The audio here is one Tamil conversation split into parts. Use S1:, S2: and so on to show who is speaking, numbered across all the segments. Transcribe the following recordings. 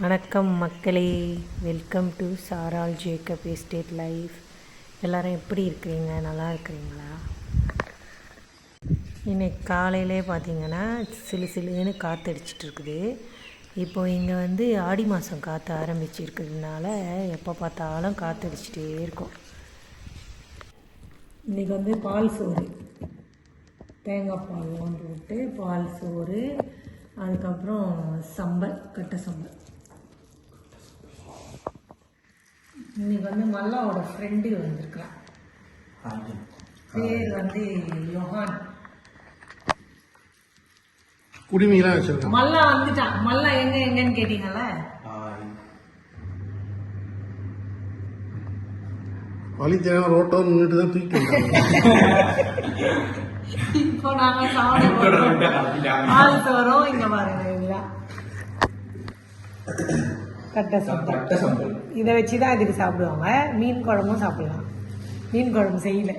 S1: வணக்கம் மக்களே. Welcome to Saral Jacob estate life எல்லாரும் எப்படி இருக்கிறீங்க? நல்லா இருக்கிறீங்களா? இன்னைக்கு காலையிலே பார்த்தீங்கன்னா சிலு சிலுன்னு காற்று அடிச்சிட்டு இருக்குது. இப்போ இங்கே வந்து ஆடி மாதம் காற்று ஆரம்பிச்சிருக்கிறதுனால எப்போ பார்த்தாலும் காற்று அடிச்சிட்டே இருக்கும். இன்றைக்கி வந்து பால் சோறு. தேங்காய் பால்லாம் போட்டு பால் சோறு அதுக்கப்புறம் சம்பல் கட்டை சம்பல். இன்னைக்கு வந்து மல்லாவோட ஃப்ரெண்டு வந்திருக்கிறான் பேர் வந்து யோகான்
S2: குடிமையெல்லாம் வச்சிருக்கான்
S1: மல்லா வந்துட்டான். மல்லா எங்க எங்கன்னு கேட்டீங்கல்ல?
S2: வழி தேவை ரோட்டோ நின்றுட்டு தான் தூக்கி வந்தாங்க.
S1: இப்போ நாங்க சாப்பிட போறோம். பால் சோறும் இங்க பாருங்க. இதுதான் கட்டை சம்பல் இதை வச்சு தான் இதுக்கு சாப்பிடுவாங்க. மீன் குழம்பும் சாப்பிடலாம். மீன் குழம்பு செய்யல.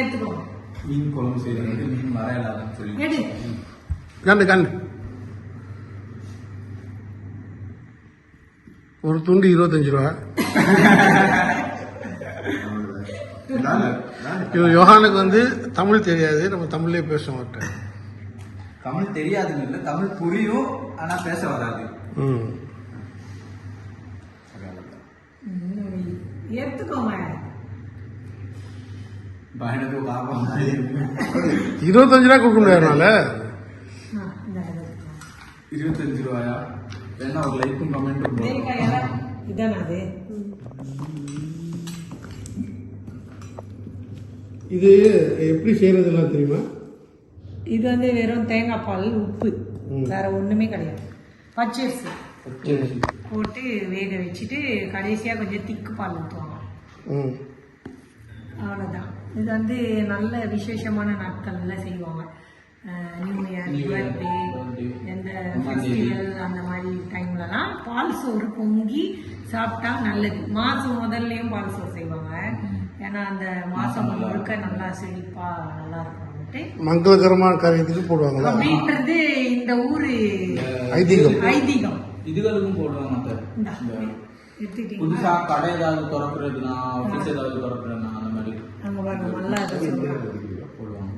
S1: எடுத்துக்கோங்க
S3: மீன் குழம்பு செய்யறது மீன் சொல்லி.
S2: கண்டு கண்டு. ஒரு துண்டு இருபத்தஞ்சு ரூபா. இவன் யோகானுக்கு வந்து தமிழ் தெரியாது. நம்ம தமிழ்லயே பேசுவோம்
S3: தமிழ் தெரியாதுன்னு இல்ல. தமிழ் புரியும். ஆனா பேச வராது. பாப்பா
S2: இருபத்தஞ்சு ரூபா கொடுக்க முடியாதுனால.
S3: இருபத்தஞ்சு ரூபாயா? வேணா ஒரு லைக்கும் கமெண்ட்டும்
S1: தேங்காய் இலை. இதானா அது?
S2: இது எப்படி செய்யறதுலாம் தெரியுமா?
S1: இது வந்து வெறும் தேங்காய் பால் உப்பு. வேற ஒண்ணுமே கிடையாது. பச்சரிசி. போட்டு வேக வச்சுட்டு கடைசியா கொஞ்சம் திக்கு பால் ஊற்றுவாங்க அவ்வளோதான் இது வந்து நல்ல விசேஷமான நாட்கள்ல செய்வாங்க. நியூ இயர் பர்த்டே எந்த. ஃபெஸ்டிவல் அந்த மாதிரி டைம்லலாம் பால் சோறு பொங்கி சாப்பிட்டா நல்லது. மாசம் முதல்லயும் பால் சோறு செய்வாங்க. ஏன்னா அந்த மாசம் முழுக்க நல்லா செழிப்பா நல்லா இருக்கும்ட்டு
S2: மங்களகரமான காரியத்துக்கு போடுவாங்களா?
S1: அப்படின்றது இந்த ஊரு
S2: ஐதீகம்.
S1: ஐதீகம்.
S3: இதுகளுக்கும் போடுவாங்க புதுசா கடை ஏதாவது திறக்கிறதுனா ஆபீஸ் ஏதாவது திறக்கிறதுனா அந்த மாதிரி.
S1: அங்க பாருங்க நல்லா
S3: போடுவாங்க.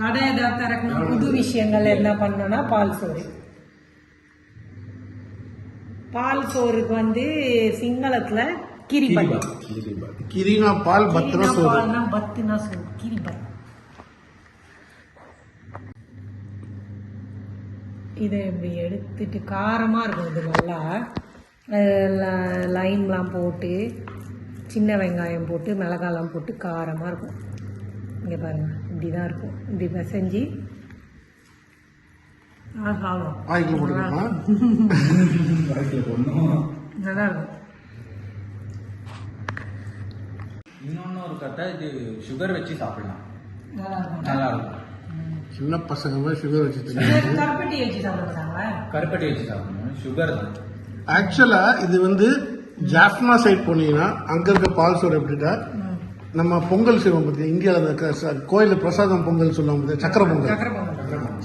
S1: கடை ஏதாவது திறக்கணும் புது விஷயங்கள் என்ன பண்ணோம்னா பால் சோறு. பால் சோறுக்கு வந்து சிங்களத்துல கிரிபத்.
S2: கிரினா பால் பத்திர
S1: கிரினா
S2: சோறு.
S1: பால்னா பத்துனா சோறு கிரிபத். இதை இப்படி எடுத்துட்டு காரமாக இருக்கும் இது நல்லா. லைம்லாம் போட்டு சின்ன வெங்காயம் போட்டு மிளகாலாம் போட்டு காரமாக இருக்கும். இங்கே பாருங்க இப்படி தான் இருக்கும். இப்படி பிசைஞ்சு. நல்லா இருக்கும்.
S3: இன்னொன்னு ஒரு கட்டை இது சுகர் வச்சு சாப்பிடலாம்.
S1: நல்லா இருக்கும்.
S3: நல்லா இருக்கும்.
S2: சின்ன பசங்க மாதிரி சுகர்
S1: வச்சு
S3: கருப்பட்டி வச்சு சாப்பிடணும். சுகர் தான்.
S2: ஆக்சுவலா இது வந்து ஜாஃப்னா சைட் போனீங்கன்னா அங்க இருக்க பால் சோறு எப்படின்னா நம்ம பொங்கல் செய்வோம் பார்த்தீங்க இந்தியாவில் கோயில்ல பிரசாதம் பொங்கல் சொல்லுவாங்க பார்த்தீங்க, சக்கரை பொங்கல்.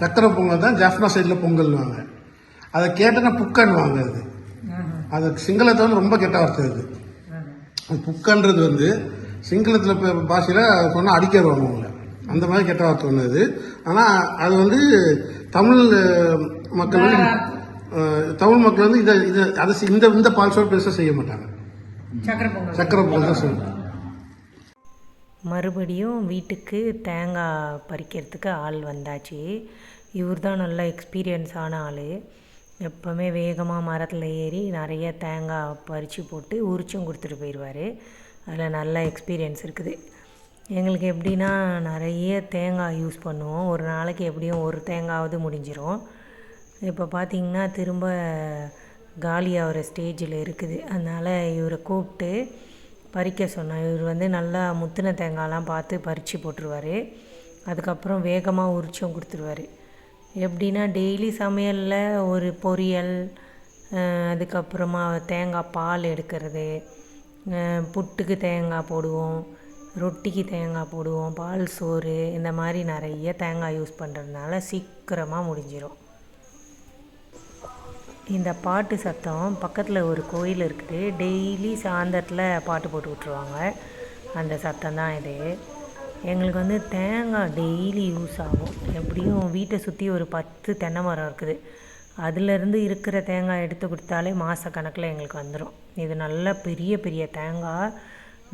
S1: சக்கரை பொங்கல்.
S2: தான் ஜாஃப்னா சைடில் பொங்கல்வாங்க அதை கேட்டனா புக்கன்வாங்க அது. அது சிங்களத்தை வந்து ரொம்ப கெட்ட வார்த்தை அது. புக்கன்றது வந்து சிங்களத்தில் இப்போ பாஷையில் சொன்னால் அடிக்கிறவங்க அவங்கள. அந்த மாதிரி கெட்ட வார்த்தை ஒன்று அது. ஆனால் அது வந்து தமிழ் மக்கள் வந்து தமிழ் மக்கள் வந்து இதை இதை அதை இந்த இந்த பால் சோறு பெருசாக செய்ய மாட்டாங்க.
S1: சக்கரை பொங்கல்.
S2: தான் செய்வாங்க.
S1: மறுபடியும் வீட்டுக்கு தேங்காய் பறிக்கிறதுக்கு ஆள் வந்தாச்சு. இவர் தான் நல்ல எக்ஸ்பீரியன்ஸ் ஆன ஆள். எப்போவுமே வேகமாக மரத்தில் ஏறி நிறைய தேங்காய் பறித்து போட்டு உரிச்சும் கொடுத்துட்டு போயிடுவார் அதில் நல்ல எக்ஸ்பீரியன்ஸ் இருக்குது. எங்களுக்கு எப்படின்னா நிறைய தேங்காய் யூஸ் பண்ணுவோம். ஒரு நாளைக்கு எப்படியும் ஒரு தேங்காவது முடிஞ்சிரும். இப்போ பார்த்திங்கன்னா திரும்ப காலியாகிற ஸ்டேஜில் இருக்குது. அதனால் இவரை கூப்பிட்டு பறிக்க சொன்னேன் இவர் வந்து நல்லா முத்தின தேங்காய்லாம் பார்த்து பறித்து போட்டுருவார். அதுக்கப்புறம் வேகமாக உரிச்சும் கொடுத்துருவாரு. எப்படின்னா டெய்லி சமையலில் ஒரு பொரியல் அதுக்கப்புறமா தேங்காய் பால் எடுக்கிறது புட்டுக்கு தேங்காய் போடுவோம். ரொட்டிக்கு தேங்காய் போடுவோம் பால் சோறு இந்த மாதிரி நிறைய தேங்காய் யூஸ் பண்ணுறதுனால சீக்கிரமாக முடிஞ்சிடும் இந்த பாட்டு சத்தம் பக்கத்தில் ஒரு கோயில் இருக்குது. டெய்லி சாயந்தரத்தில் பாட்டு போட்டு விட்ருவாங்க அந்த சத்தம் தான் இது. எங்களுக்கு வந்து தேங்காய் டெய்லி யூஸ் ஆகும். எப்படியும் வீட்டை சுற்றி ஒரு பத்து தென்னை மரம் இருக்குது. அதுலேருந்து இருக்கிற தேங்காய் எடுத்து கொடுத்தாலே மாதக்கணக்கில் எங்களுக்கு வந்துடும் இது நல்ல பெரிய பெரிய தேங்காய்.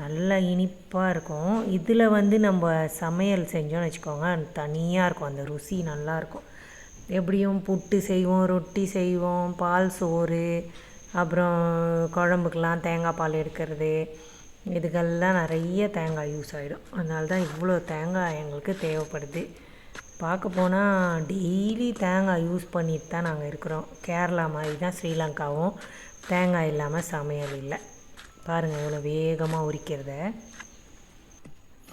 S1: நல்லா இனிப்பாக இருக்கும். இதில் வந்து நம்ம சமையல் செஞ்சோன்னு வச்சுக்கோங்க தனியாக இருக்கும். அந்த ருசி நல்லாயிருக்கும் எப்படியும் புட்டு செய்வோம் ரொட்டி செய்வோம் பால் சோறு அப்புறம் குழம்புக்கெலாம் தேங்காய் பால் எடுக்கிறது. இதுக்கெல்லாம் நிறைய தேங்காய் யூஸ் ஆகிடும் அதனால தான் இவ்வளோ தேங்காய் எங்களுக்கு தேவைப்படுது. பார்க்க போனால் டெய்லி தேங்காய் யூஸ் பண்ணிட்டு தான் நாங்கள் இருக்கிறோம். கேரளா மாதிரி தான் ஸ்ரீலங்காவும் தேங்காய் இல்லாமல் சமையல் இல்லை. பாருங்கள் இவ்வளோ வேகமாக உரிக்கிறத.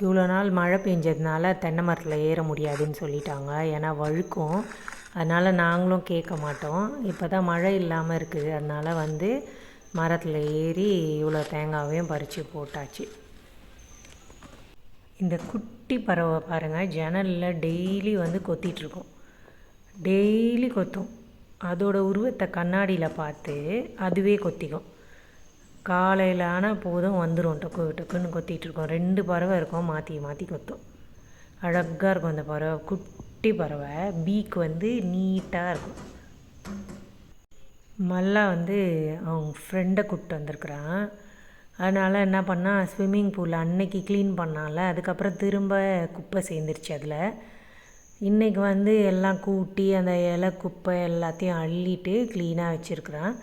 S1: இவ்வளோ நாள் மழை பெஞ்சதுனால தென்னை மரத்தில் ஏற முடியாதுன்னு சொல்லிட்டாங்க. ஏன்னா வழுக்கும். அதனால் நாங்களும் கேட்க மாட்டோம். இப்போ தான் மழை இல்லாமல் இருக்குது. அதனால் வந்து மரத்தில் ஏறி இவ்வளோ தேங்காவையும் பறித்து போட்டாச்சு. இந்த குட்டி பறவை பாருங்கள் ஜன்னலில் டெய்லி வந்து கொத்திட்ருக்கோம் டெய்லி கொத்தும். அதோட உருவத்தை கண்ணாடியில் பார்த்து அதுவே கொத்திக்கும். காலையில் ஆனால் போதும் வந்துடும் டொக்கு டொக்குன்னு கொத்திட்டு இருக்கோம். ரெண்டு பறவை இருக்கும் மாற்றி மாற்றி கொத்தும். அழகாக இருக்கும் அந்த பறவை குட்டி பறவை. பீக் வந்து நீட்டாக இருக்கும். மல்லா வந்து அவங்க ஃப்ரெண்டை கூப்பிட்டு வந்திருக்கிறான். அதனால் என்ன பண்ணால் ஸ்விம்மிங் பூல் அன்னைக்கு க்ளீன் பண்ணால அதுக்கப்புறம் திரும்ப குப்பை சேர்ந்துருச்சு அதில். இன்றைக்கி வந்து எல்லாம் கூட்டி அந்த இலை குப்பை எல்லாத்தையும் அள்ளிட்டு க்ளீனாக வச்சுருக்குறான்.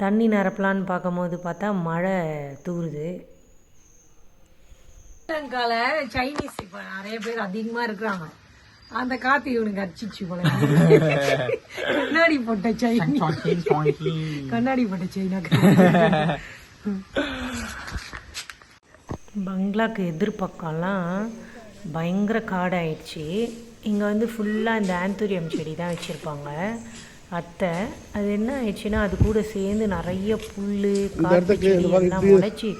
S1: தண்ணி நிரப்பலான்னு பார்க்கும்போது பார்த்தா மழை தூறுது ஸ்ரீலங்கால சைனீஸ் இப்போ நிறைய பேர் அதிகமாக இருக்கிறாங்க. அந்த காத்து இவனுக்கு அடிச்சிச்சு போல. கண்ணாடி போட்ட சைனி கண்ணாடி போட்ட சைனா பங்களாக்கு எதிர்பக்கம்லாம் பயங்கர காடாயிடுச்சு. இங்கே வந்து ஃபுல்லாக இந்த ஆந்தூரியம் செடி தான் வச்சுருப்பாங்க. அத்தை அது என்ன ஆயிடுச்சுன்னா அது கூட சேர்ந்து நிறைய புல் காட்டு செடி எல்லாம் முளைச்சி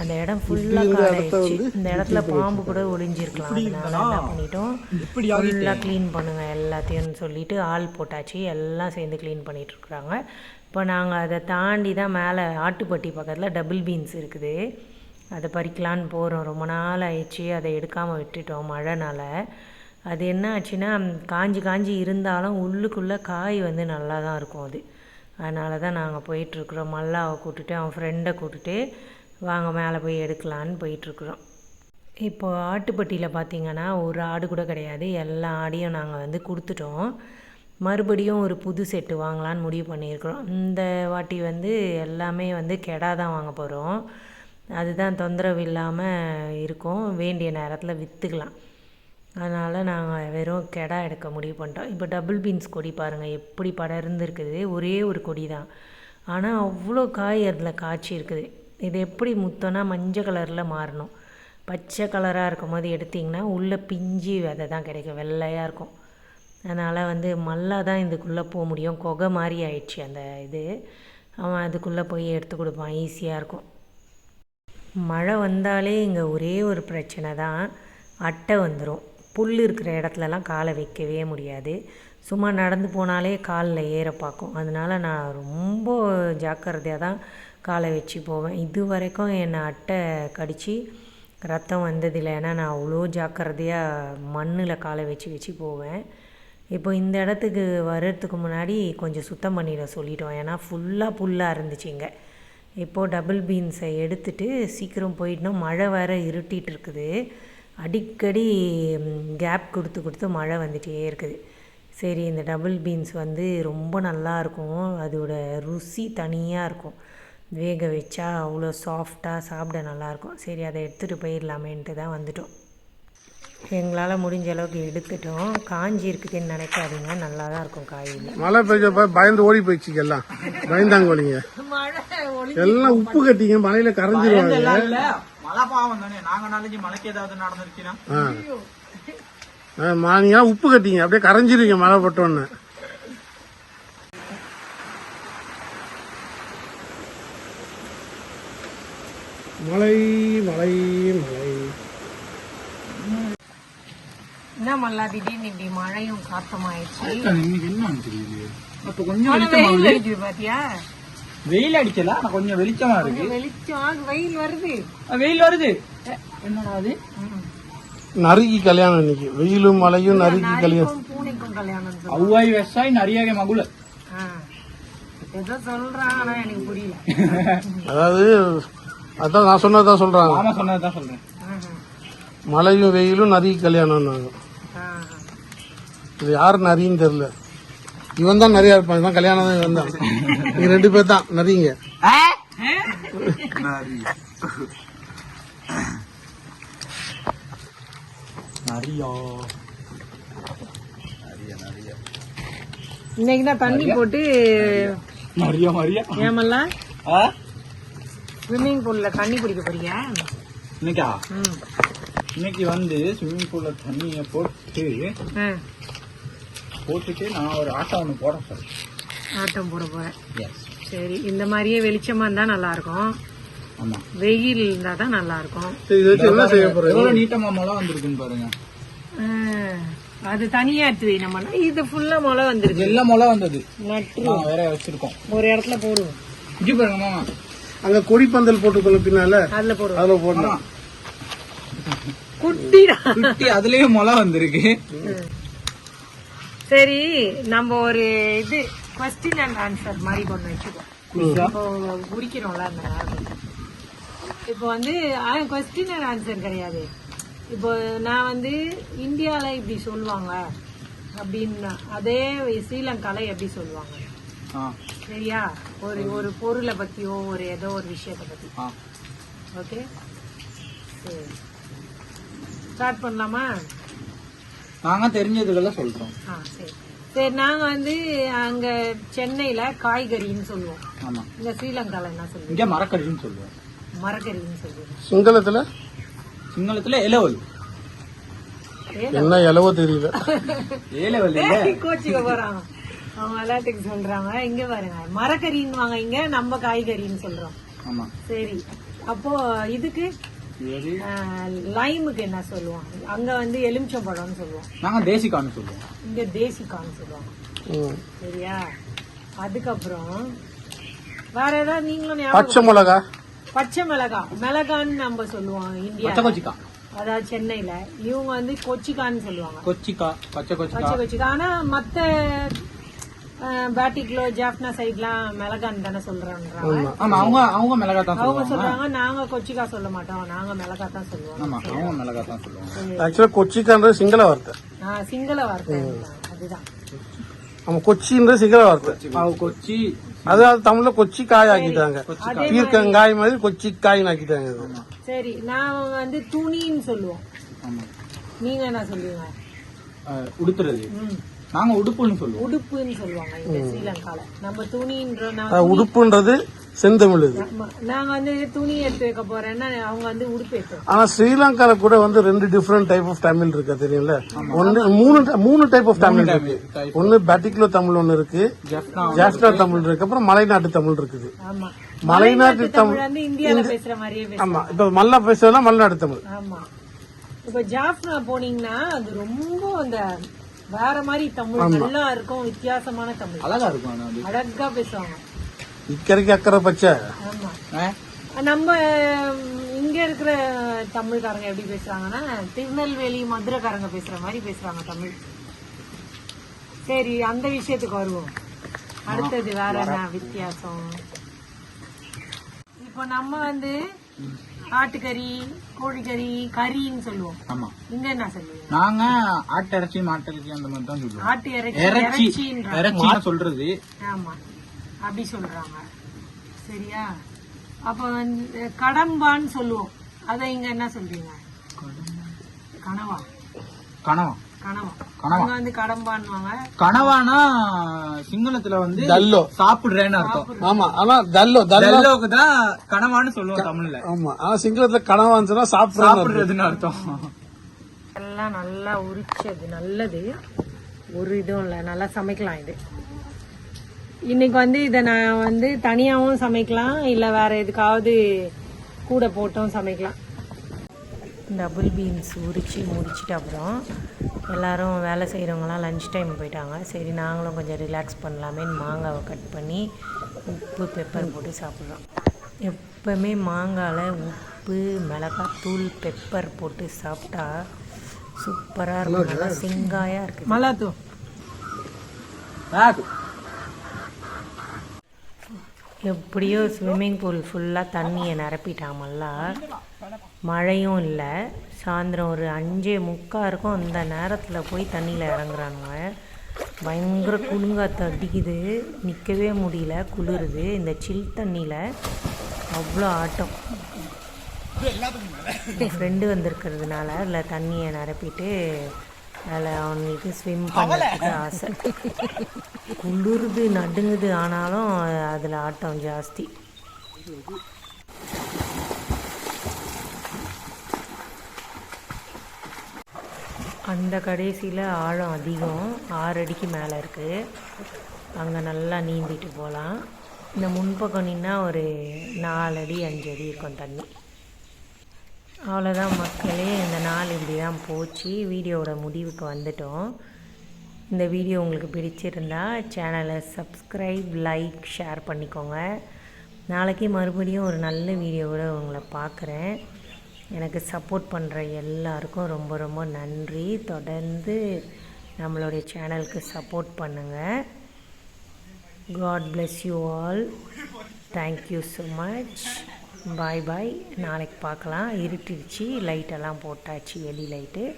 S1: அந்த இடம் ஃபுல்லாக காடாயிடுச்சு. இந்த இடத்துல பாம்பு கூட ஒளிஞ்சிருக்கலாம். அதனால என்ன பண்ணிட்டோம்? ஃபுல்லாக க்ளீன் பண்ணுங்க எல்லாத்தையும் சொல்லிட்டு ஆள் போட்டாச்சு. எல்லாம் சேர்ந்து க்ளீன் பண்ணிட்டு இருக்கிறாங்க. இப்போ நாங்கள் அதை தாண்டி தான் மேலே ஆட்டுப்பட்டி பக்கத்தில் டபுள் பீன்ஸ் இருக்குது. அதை பறிக்கலான்னு போகிறோம் ரொம்ப நாள் ஆயிடுச்சு. அதை எடுக்காமல் விட்டுட்டோம் மழைனால. அது என்ன ஆச்சுன்னா காஞ்சி காஞ்சி இருந்தாலும் உள்ளுக்குள்ளே காய் வந்து நல்லா தான் இருக்கும் அது. அதனால தான் நாங்கள் போயிட்டுருக்குறோம். மல்லாவை கூட்டுட்டு அவன் ஃப்ரெண்டை கூட்டுட்டு வாங்க மேலே போய் எடுக்கலான்னு போயிட்டுருக்குறோம். இப்போ ஆட்டுப்பட்டியில் பார்த்தீங்கன்னா ஒரு ஆடு கூட கிடையாது. எல்லா ஆடையும் நாங்கள் வந்து கொடுத்துட்டோம். மறுபடியும் ஒரு புது செட்டு வாங்கலான்னு முடிவு பண்ணியிருக்கிறோம். இந்த வாட்டி வந்து எல்லாமே வந்து கெடா தான் வாங்க போகிறோம் அதுதான் தொந்தரவு இல்லாமல் இருக்கும். வேண்டிய நேரத்தில் விற்றுக்கலாம் அதனால் நாங்கள் வெறும் கெடா எடுக்க முடிவு பண்ணிட்டோம். இப்போ டபுள் பீன்ஸ் கொடி பாருங்கள் எப்படி படர்ந்து இருக்குது ஒரே ஒரு கொடி தான் ஆனால் அவ்வளோ காய் அதில் காய்ச்சி இருக்குது. இது எப்படி முத்தோன்னா மஞ்சள் கலரில் மாறணும். பச்சை கலராக இருக்கும் போது எடுத்திங்கன்னா உள்ளே பிஞ்சு விதை தான் கிடைக்கும். வெள்ளையாக இருக்கும். அதனால் வந்து மல்லாக தான் இதுக்குள்ளே போக முடியும். குகை மாதிரி ஆயிடுச்சு அந்த இது. அவன் அதுக்குள்ளே போய் எடுத்து கொடுப்பான். ஈஸியாக இருக்கும். மழை வந்தாலே இங்கே ஒரே ஒரு பிரச்சனை தான் அட்டை வந்துடும் புல் இருக்கிற இடத்துலலாம் காலை வைக்கவே முடியாது. சும்மா நடந்து போனாலே காலில் ஏற பார்க்கும். அதனால நான் ரொம்ப ஜாக்கிரதையாக தான் காலை வச்சு போவேன். இது வரைக்கும் என்னை அட்டை கடித்து ரத்தம் வந்ததில்லை. ஏன்னா நான் அவ்வளோ ஜாக்கிரதையாக மண்ணில் காலை வச்சு வச்சு போவேன். இப்போ இந்த இடத்துக்கு வர்றதுக்கு முன்னாடி கொஞ்சம் சுத்தம் பண்ணிட சொல்லிட்டோம். ஏன்னா ஃபுல்லாக புல்லாக இருந்துச்சு இங்கே. இப்போது டபுள் பீன்ஸை எடுத்துட்டு சீக்கிரம் போயிடணும். மழை வேறு இருட்டிகிட்டு இருக்குது. அடிக்கடி கேப் கொடுத்து கொடுத்து மழை வந்துகிட்டே இருக்குது. சரி இந்த டபுள் பீன்ஸ் வந்து ரொம்ப நல்லா இருக்கும். அதோட ருசி தனியாக இருக்கும். வேக வச்சா அவ்வளோ சாஃப்டாக சாப்பிட நல்லாயிருக்கும் சரி அதை எடுத்துகிட்டு போயிடலாமேன்ட்டு தான் வந்துட்டோம். எங்களால் முடிஞ்ச அளவுக்கு எடுத்துட்டோம். காஞ்சி இருக்குதுன்னு நினைக்காதீங்க. நல்லா தான் இருக்கும் காயில்
S2: மழை பெய்ஞ்சப்ப பயந்து ஓடி போயிடுச்சு எல்லாம். பயந்தாங்க எல்லாம் உப்பு கட்டிங்க. மழையில கரைஞ்சிருவாங்க.
S3: மழை பாவம் தானே? நாங்க நாளைக்கு மழைக்கு ஏதாவது
S2: மா- நீங்க உப்பு கட்டிங்க. அப்படியே கரைஞ்சிருவீங்க மழை பட்டோன்னு. மழை மழை மழை.
S1: என்ன மல்லா திடீர்னு இப்படி மழையும் காத்தமாயிடுச்சு?
S3: இன்னைக்கு என்ன தெரியல அப்ப கொஞ்சம்
S4: பாத்தியா?
S3: வெயில் அடிக்கல ஆனா கொஞ்சம் வெளிச்சமா இருக்கு.
S4: வெளிச்சம். வெயில் வருது.
S3: வெயில் வருது. என்னடா அது?
S2: நறுக்கி கல்யாணம் இன்னைக்கு. வெயிலும் மழையும் நறுக்கி கல்யாணம்.
S4: பூனைக்கும் கல்யாணம் சொல்லு.
S3: அவ்வாய் வெசாய் நிறைய மகுல.
S2: அதாவது அதான் நான் சொன்னதான் சொல்றாங்க. மழையும் வெயிலும் நறுக்கி கல்யாணம். இது யாரு நரின்னு தெரியல. இவன் தான் நிறைய இருப்பான். இவன் கல்யாணம் தான் இவன் தான் நீங்க ரெண்டு பேர் தான்.
S3: நிறையா
S4: இன்னைக்கு தான் தண்ணி போட்டு
S3: நிறைய நிறைய
S4: ஏமெல்லாம்
S3: ஆ?
S4: ஸ்விம்மிங் பூல்ல தண்ணி குடிக்க போறீங்க
S3: இன்னைக்கா. இன்னைக்கு வந்து ஸ்விம்மிங் பூல்ல தண்ணிய போட்டு. போட்டுட்டு நான் ஒரு ஆட்டம் ஒண்ணு போட சொல்றேன்
S4: ஆட்டம் போட போறேன்.
S3: எஸ்
S4: சரி இந்த மாதிரியே வெளிச்சமா இருந்தா நல்லா இருக்கும்
S3: ஆமா.
S4: வெயில் இருந்தா தான் நல்லா இருக்கும்
S2: சரி, இதை வச்சு என்ன செய்ய
S3: நீட்டமா மழை வந்திருக்குன்னு பாருங்க.
S4: அது தனியா எடுத்து வை நம்ம இது ஃபுல்லா மழை வந்துருக்கு.
S3: எல்லாம் மழை வந்தது.
S4: நட்டு.
S3: வேற வச்சிருக்கோம்.
S4: ஒரு இடத்துல போடுவோம்.
S3: இங்க பாருங்க மாமா.
S2: அங்க கொடிப்பந்தல் போட்டுக்கொள்ள பின்னால?
S4: அதுல போடுவோம்.
S2: அதுல போடலாம்
S4: குட்டிடா.
S3: குட்டி அதுலயும் மழை வந்திருக்கு.
S4: சரி நம்ம ஒரு இது கொஸ்டின் அண்ட் ஆன்சர் மாதிரி ஒன்று வச்சுக்கோம் இப்போ குறிக்கிறோம்ல அந்த இப்போ வந்து கொஸ்டின் அண்ட் ஆன்சர் கிடையாது. இப்போ நான் வந்து இந்தியால இப்படி சொல்லுவாங்க அப்படின்னா அதே ஸ்ரீலங்கால எப்படி சொல்லுவாங்க? சரியா? ஒரு ஒரு பொருளை பத்தியோ ஒரு ஏதோ ஒரு விஷயத்தை பத்தி.
S3: ஆ.
S4: ஓகே? சரி. ஸ்டார்ட் பண்ணலாமா?
S3: நாங்க தெரிஞ்சதுக்கெல்லாம் சொல்றோம்.
S4: சரி. சரி நாங்க வந்து அங்க சென்னையில காய்கறின்னு சொல்லுவோம்.
S3: ஆமா.
S4: இங்க ஸ்ரீலங்கால என்ன சொல்லுவோம்
S3: இங்க மரக்கறின்னு சொல்லுவோம்.
S4: மரக்கறின்னு சொல்லுவோம்.
S2: சிங்களத்துல?
S3: சிங்களத்துல இலவல்
S2: என்ன இலவோ தெரியல.
S3: ஏலவல் இல்ல.
S4: கோச்சிக்க போறாங்க அவங்க விளையாட்டுக்கு சொல்றாங்க இங்க பாருங்க. மரக்கறின்னு வாங்க இங்க நம்ம காய்கறின்னு சொல்றோம்.
S3: ஆமா.
S4: சரி. அப்போ இதுக்கு லைமுக்கு என்ன சொல்லுவோம் அங்க வந்து எலுமிச்சம்பழம்னு சொல்லுவோம்
S3: நாங்க தேசிக்கான்னு சொல்லுவோம்.
S4: இங்க தேசிக்கான்னு சொல்லுவாங்க. சரியா? அதுக்கப்புறம் வேற ஏதாவது நீங்களும் ஞாபகம்
S2: பச்சை மிளகா.
S4: பச்சை மிளகா. மிளகான்னு நம்ம சொல்லுவோம் இந்தியா அதாவது சென்னையில. இவங்க வந்து கொச்சிக்கான்னு சொல்லுவாங்க.
S3: கொச்சிக்கா பச்சை கொச்சிக்கா.
S4: பச்சை கொச்சிக்கா. ஆனா மத்த பேட்டிக்லோ ஜாஃப்னா சைட்லாம் மிளகான்னு தானே சொல்றாங்க
S3: ஆமா அவங்க அவங்க மிளகா தான்
S4: அவங்க சொல்றாங்க நாங்க கொச்சிக்கா சொல்ல மாட்டோம் நாங்க மிளகா தான் சொல்லுவோம்.
S3: ஆமா அவங்க மிளகா தான்
S2: ஆக்சுவலா கொச்சிக்கான்றது சிங்கள வார்த்தை.
S4: ஆ, சிங்கள வார்த்தை. அதுதான்.
S2: கொச்சின்றது சிங்கள வார்த்தை.
S3: அவங்க கொச்சி.
S2: அதாவது தமிழ்ல கொச்சி காய் ஆக்கிட்டாங்க. பீர்க்கங்காய் மாதிரி கொச்சி காய்னு ஆக்கிட்டாங்க.
S4: சரி நான் வந்து துணின்னு சொல்லுவோம்.
S3: ஆமா.
S4: நீங்க என்ன சொல்லுவீங்க?
S3: உடுத்துறது. நாங்க உடுப்புன்னு சொல்லுவோம்.
S4: உடுப்புன்னு சொல்லுவாங்க இங்க ஸ்ரீலங்கால. நம்ம துணின்ற
S2: உடுப்புன்றது செந்தமிழ் இது
S4: நாங்க வந்து துணி எடுத்து வைக்க போறேன்னா அவங்க வந்து உடுப்பு எடுத்து
S2: ஆனா ஸ்ரீலங்கால கூட வந்து ரெண்டு டிஃப்ரெண்ட் டைப் ஆஃப் தமிழ் இருக்கு தெரியல ஒன்னு மூணு மூணு டைப் ஆஃப் தமிழ் இருக்கு. ஒன்னு பேட்டிக்லோ தமிழ் ஒன்னு இருக்கு.
S3: ஜெஃப்னா
S2: ஜாஸ்டா தமிழ் இருக்கு. அப்புறம் மலைநாட்டு தமிழ் இருக்குது.
S4: ஆமா.
S2: மலைநாட்டு
S4: தமிழ் வந்து இந்தியால பேசுற மாதிரியே
S2: ஆமா. இப்ப மல்லா பேசுறதுனா மலைநாட்டு தமிழ்
S4: ஆமா. இப்ப ஜாஃப்னா போனீங்கன்னா அது ரொம்ப அந்த வேற மாதிரி தமிழ் நல்லா இருக்கும் வித்தியாசமான தமிழ்.
S3: அழகா இருக்கும்
S4: அழகா பேசுவாங்க.
S2: இக்கரைக்கு அக்கறை பச்சை.
S4: நம்ம இங்க இருக்கிற தமிழ்காரங்க எப்படி பேசுறாங்கன்னா திருநெல்வேலி மதுரைக்காரங்க பேசுற மாதிரி பேசுறாங்க தமிழ். சரி அந்த விஷயத்துக்கு வருவோம். அடுத்தது வேற என்ன வித்தியாசம்? இப்போ நம்ம வந்து ஆட்டுக்கறி கோழிக்கறி கறின்னு சொல்லுவோம்.
S3: ஆமா.
S4: இங்க என்ன சொல்லுவீங்க?
S3: நாங்க ஆட்டிறைச்சி மாட்டிறைச்சி அந்த மாதிரி தான் சொல்லுவோம்.
S4: ஆட்டு இறைச்சி
S3: இறைச்சி
S4: இறைச்சின்ற
S3: இறைச்சி சொல்றது.
S4: ஆமா. அப்படி சொல்றாங்க. சரியா? அப்ப வந்து கடம்பான்னு சொல்லுவோம். அத இங்க என்ன சொல்றீங்க? கனவா?
S3: கனவா.
S4: கனவா.
S3: கனவா.
S4: வந்து கடம்பான்னுவாங்க.
S3: கனவானா சிங்களத்துல வந்து
S2: தல்லோ.
S3: சாப்பிடுறேன்னு அர்த்தம்.
S2: ஆமா ஆனா தல்லோ
S3: டெல்லோக்கு தான் கனவான்னு சொல்லுவோம் தமிழ்ல.
S2: ஆமா ஆனா சிங்களத்துல கனவான்னு சொன்னா
S3: சாப்பிடுறதுன்னு அர்த்தம்.
S4: எல்லாம் நல்லா உரிச்சது நல்லது. ஒரு இதுவும் இல்லை நல்லா சமைக்கலாம் இது. இன்னைக்கு வந்து இதை நான் வந்து தனியாகவும் சமைக்கலாம் இல்லை வேற எதுக்காவது கூட போட்டும் சமைக்கலாம். டபுள் பீன்ஸ் உரிச்சு முடிச்சிட்டு அப்புறம்
S1: எல்லாரும் வேலை செய்கிறவங்களாம் லஞ்ச் டைம் போயிட்டாங்க. சரி நாங்களும் கொஞ்சம் ரிலாக்ஸ் பண்ணலாமேன்னு மாங்காவை கட் பண்ணி உப்பு பெப்பர் போட்டு சாப்பிட்றோம். எப்போவுமே மாங்காயில் உப்பு மிளகாத்தூள் பெப்பர் போட்டு சாப்பிட்டா சூப்பராக இருக்கும். நல்லா செங்காயாக இருக்குது.
S4: Malatu.
S1: எப்படியோ ஸ்விம்மிங் பூல் ஃபுல்லாக தண்ணியை நிரப்பிட்டாமல்ல. மழையும் இல்லை. சாயந்தரம் ஒரு அஞ்சே முக்கா இருக்கும். அந்த நேரத்தில் போய் தண்ணியில் இறங்குறானுங்க. பயங்கர குளுங்காத்து அடிக்குது. நிற்கவே முடியல. குளிருது. இந்த சில் தண்ணியில் அவ்வளோ ஆட்டம். என் ஃப்ரெண்டு வந்திருக்கிறதுனால அதில் தண்ணியை நிரப்பிட்டு அதில் அவனுக்கு ஸ்விம் பண்ணுறதுக்கு ஆசை. குளிருது நடுங்குது ஆனாலும் அதில் ஆட்டம் ஜாஸ்தி. அந்த கடைசியில் ஆழம் அதிகம். ஆறு அடிக்கு மேலே இருக்குது அங்கே நல்லா நீந்திட்டு போகலாம் இந்த முன்பக்கம் நின்னா ஒரு நாலு அடி அஞ்சு அடி இருக்கும் தண்ணி. அவ்வளோதான் மக்களே இந்த நாள் இப்படி தான் போச்சு. வீடியோவோட முடிவுக்கு வந்துட்டோம். இந்த வீடியோ உங்களுக்கு பிடிச்சிருந்தா சேனலை சப்ஸ்கிரைப் லைக் ஷேர் பண்ணிக்கோங்க. நாளைக்கு மறுபடியும் ஒரு நல்ல வீடியோவோட உங்களை பார்க்குறேன். எனக்கு சப்போர்ட் பண்ணுற எல்லாருக்கும் ரொம்ப ரொம்ப நன்றி. தொடர்ந்து நம்மளுடைய சேனலுக்கு சப்போர்ட் பண்ணுங்கள் God bless you all thank you so much bye bye. நாளைக்கு பார்க்கலாம். இருட்டிடுச்சு. லைட்டெல்லாம் போட்டாச்சு. எலி லைட்டு.